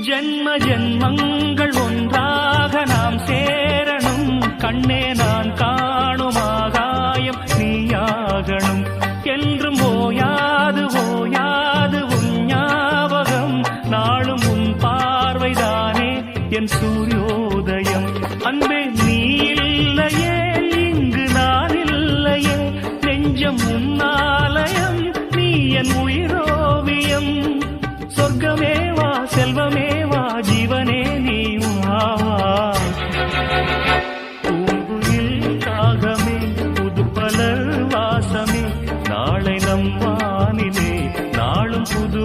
ஜென்ம ஜென்மங்கள் ஒன்றாக நாம் சேரணும். கண்ணே நான் காணும் ஆகாயம் நீயாகணும். என்றும் ஓயாது ஓயாது உன் ஞாபகம். நாளும் உன் பார்வைதானே என் சூரியோதயம். அன்பே நீ இல்லையே இங்கு நான் இல்லையே. நெஞ்சம் உன்னா ನೀನೇ ನಾಳೂನು ಕೊಡು